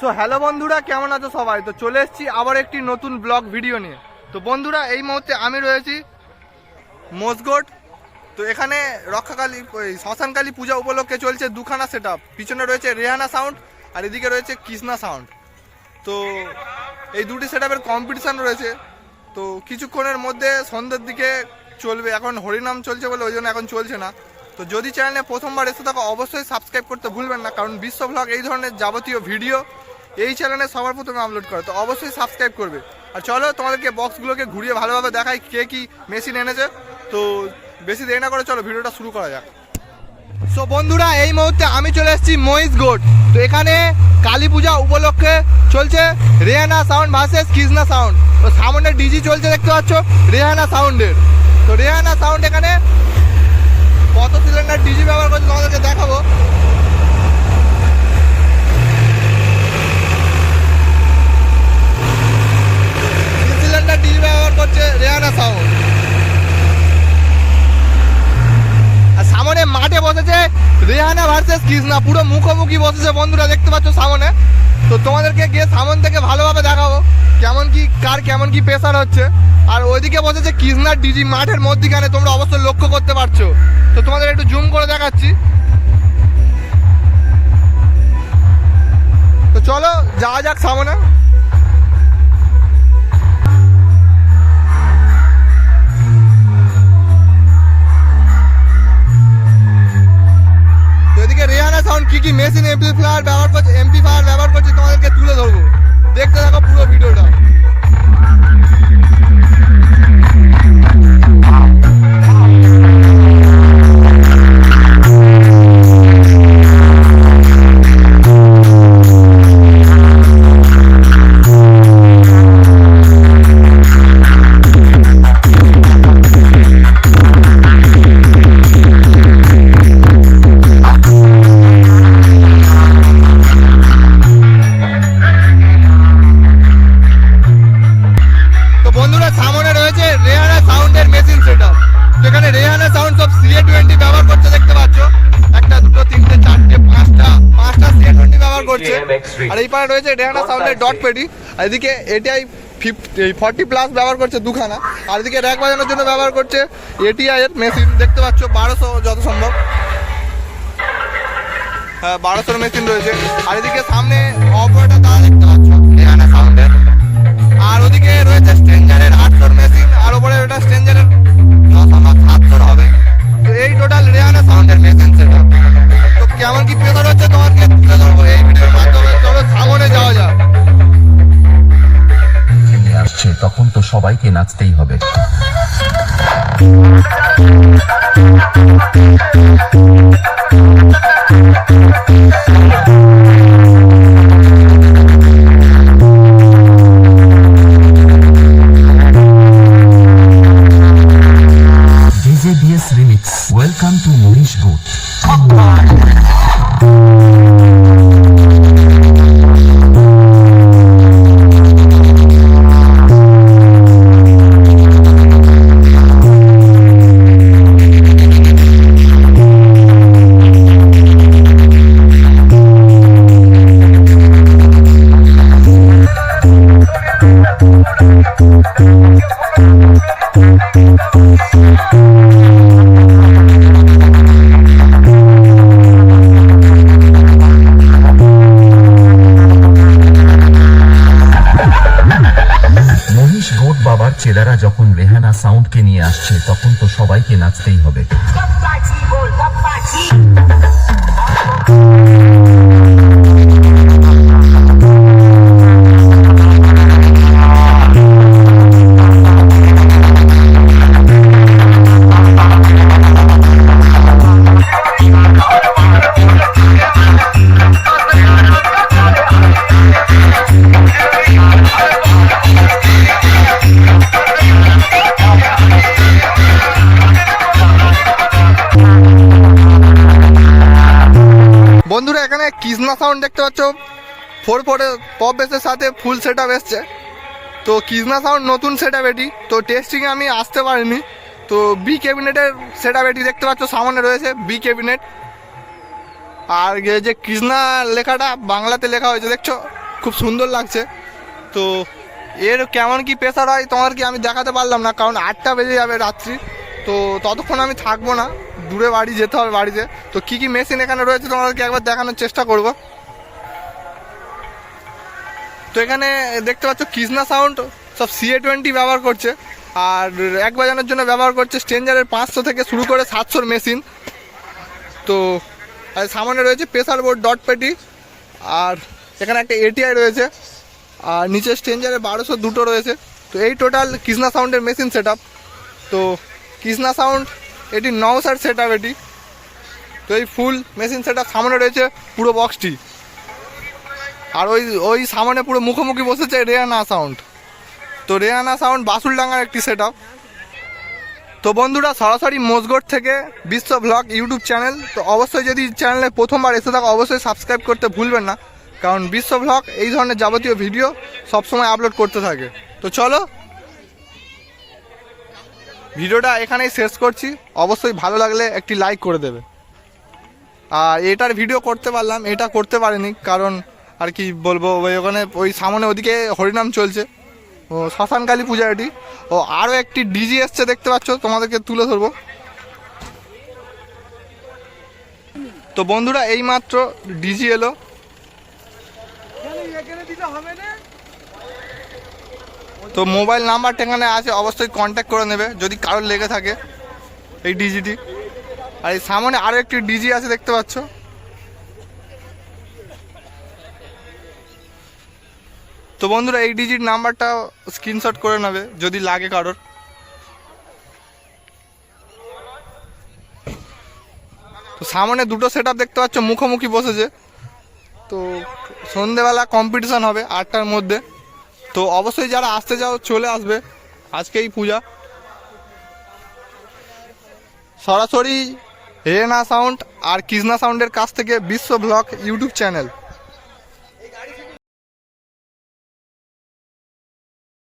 So hello বন্ধুরা, কেমন আছো সবাই? তো চলে এসেছি আবার একটি নতুন ব্লগ ভিডিও নিয়ে। তো বন্ধুরা, এই মুহূর্তে আমি রয়েছি মোসগোট। তো এখানে রক্ষাকালী, ওই শ্মশানকালী পূজা উপলক্ষে চলছে দুখানা সেট পিছনে রয়েছে রেহানা সাউন্ড আর এদিকে রয়েছে কৃষ্ণা সাউন্ড তো এই দুটি সেট আপের কম্পিটিশান রয়েছে। তো কিছুক্ষণের মধ্যে সন্ধ্যের দিকে চলবে। এখন হরিনাম চলছে বলে ওই জন্য এখন চলছে না। তো যদি চ্যানেলে প্রথমবার এসে থাকো, অবশ্যই সাবস্ক্রাইব করতে ভুলবেন না। কারণ বিশ্ব ব্লগ এই ধরনের যাবতীয় ভিডিও এই চ্যানেলে সবার প্রথমে আপলোড করে, তো অবশ্যই সাবস্ক্রাইব করবে। আর চলো তোমাদেরকে বক্সগুলোকে ঘুরিয়ে ভালোভাবে দেখাই কে কি মেশিন এনেছে। তো বেশি দেরি না করে চলো ভিডিওটা শুরু করা যাক। সো বন্ধুরা, এই মুহূর্তে আমি চলে এসেছি মহিষ গোট। তো এখানে কালী পূজা উপলক্ষে চলছে Rehana sound versus Krishna sound তো সামনে ডিজি চলছে দেখতে পাচ্ছ, রেহানা সাউন্ডের তো রেহানা সাউন্ড এখানে কত সিলিন্ডার ডিজি ব্যবহার করছে তোমাদেরকে দেখাবো। ভার্সেস কৃষ্ণা পুরো মুখোমুখি বসেছে বন্ধুরা, দেখতে পাচ্ছ সামনে। তো তোমাদেরকে গিয়ে সামন থেকে ভালোভাবে দেখাবো কেমন কি, কার কেমন কি প্রেসার হচ্ছে। আর ওইদিকে বসেছে কৃষ্ণার ডিজি মাঠের মধ্যিখানে তোমরা অবশ্যই লক্ষ্য করতে পারছ। তো তোমাদের একটু জুম করে দেখাচ্ছি। তো চলো, যাওয়া যাক সামনে। কি মেশিন এমপ্লিফায়ার ব্যবহার করছে এমপ্লিফায়ার ব্যবহার করছে, তোমাদেরকে তুলে ধরবো। দেখতে থাকো পুরো ভিডিওটা। করছে। আর এই পারে রয়েছে রেহানা সাউন্ডের ডট পেডি আর এদিকে এটিআই ফর্টি প্লাস ব্যবহার করছে দুখানা। আর এদিকে র্যাক বাজানোর জন্য ব্যবহার করছে এটিআই এর মেশিন দেখতে পাচ্ছ বারোশো যত সম্ভব। হ্যাঁ বারোশোর মেশিন রয়েছে। আর এদিকে সামনে অপারেটর দ্বারা দেখতে পাচ্ছ রেহানা সাউন্ডের আর ওদিকে রয়েছে স্ট্রেঞ্জারের আটশোর মেশিন আর ওপরে ওটা স্ট্রেঞ্জারের সাতশোর হবে। তো এই টোটাল রেহানা সাউন্ডের মেশিন সেটা। তো কেমন কি প্রেসার হচ্ছে তোমাকে সবাইকে নাচতেই হবে। DJ DS remix welcome to Mahish good সাউন্ডকে নিয়ে আসছে তখন তো সবাইকে নাচতেই হবে। কৃষ্ণা সাউন্ড দেখতে পাচ্ছ? ফোর ফোরে পপ বেসের সাথে ফুল সেট আপ এসছে। তো কৃষ্ণা সাউন্ড নতুন সেট আপ এটি। তো টেস্টিংয়ে আমি আসতে পারিনি। তো বি ক্যাবিনেটের সেট আপ এটি দেখতে পাচ্ছ, সামনে রয়েছে বি ক্যাবিনেট আর যে কৃষ্ণা লেখাটা বাংলাতে লেখা হয়েছে, দেখছ? খুব সুন্দর লাগছে। তো এর কেমন কি প্রেসার হয় তোমার কি আমি দেখাতে পারলাম না, কারণ আটটা বেজে যাবে রাত্রি। তো ততক্ষণ আমি থাকব না। দূরে বাড়ি যেতে হবে বাড়িতে। তো কি কি মেশিন এখানে রয়েছে তোমাদেরকে একবার দেখানোর চেষ্টা করব। তো এখানে দেখতে পাচ্ছ কৃষ্ণা সাউন্ড সব সিএ টোয়েন্টি ব্যবহার করছে। আর এক বাজানোর জন্য ব্যবহার করছে স্ট্রেঞ্জারের পাঁচশো থেকে শুরু করে সাতশোর মেশিন তো আর সামনে রয়েছে প্রেসার বোর্ড ডট পেটি আর এখানে একটা এটিআই রয়েছে। আর নিচে স্ট্রেঞ্জারে বারোশো দুটো রয়েছে। তো এই টোটাল কৃষ্ণা সাউন্ডের মেশিন সেট তো কৃষ্ণা সাউন্ড এটি নওসার সেট আপ এটি। তো এই ফুল মেশিন সেট সামনে রয়েছে পুরো বক্সটি আর ওই ওই সামনে পুরো মুখোমুখি বসেছে রেয়ানা সাউন্ড তো রেয়ানা সাউন্ড বাসুলডাঙ্গার একটি সেট তো বন্ধুরা, সরাসরি মোজগড় থেকে বিশ্ব ব্লগ ইউটিউব চ্যানেল তো অবশ্যই যদি চ্যানেলে প্রথমবার এসে থাকো, অবশ্যই সাবস্ক্রাইব করতে ভুলবেন না। কারণ বিশ্ব ব্লগ এই ধরনের যাবতীয় ভিডিও সবসময় আপলোড করতে থাকে। তো চলো ভিডিওটা এখানেই শেষ করছি। অবশ্যই ভালো লাগলে একটি লাইক করে দেবে। আর এটার ভিডিও করতে পারলাম, এটা করতে পারিনি, কারণ আর কি বলব, ওই ওখানে, ওই সামনে ওদিকে হরিনাম চলছে। ও শ্মশানকালী পূজা এটি। ও আরও একটি ডিজি এসছে, দেখতে পাচ্ছ, তোমাদেরকে তুলে ধরবো। তো বন্ধুরা এই মাত্র ডিজি এলো। তো মোবাইল নাম্বারটা এখানে আছে, অবশ্যই কন্ট্যাক্ট করে নেবে, যদি কারোর লেগে থাকে এই ডিজিটি আর এই সামনে আরও একটি ডিজি আছে, দেখতে পাচ্ছ। তো বন্ধুরা, এই ডিজিট নাম্বারটা স্ক্রিনশট করে নেবে, যদি লাগে কারোর। তো সামনে দুটো সেট দেখতে পাচ্ছ, মুখোমুখি বসেছে। তো সন্ধেবেলা কম্পিটিশান হবে আটটার মধ্যে। তো অবশ্যই যারা আসতে যাও, চলে আসবে। আজকেই পূজা। সরাসরি রেনা সাউন্ড আর কৃষ্ণা সাউন্ডের কাছ থেকে বিশ্ব ব্লগ ইউটিউব চ্যানেল।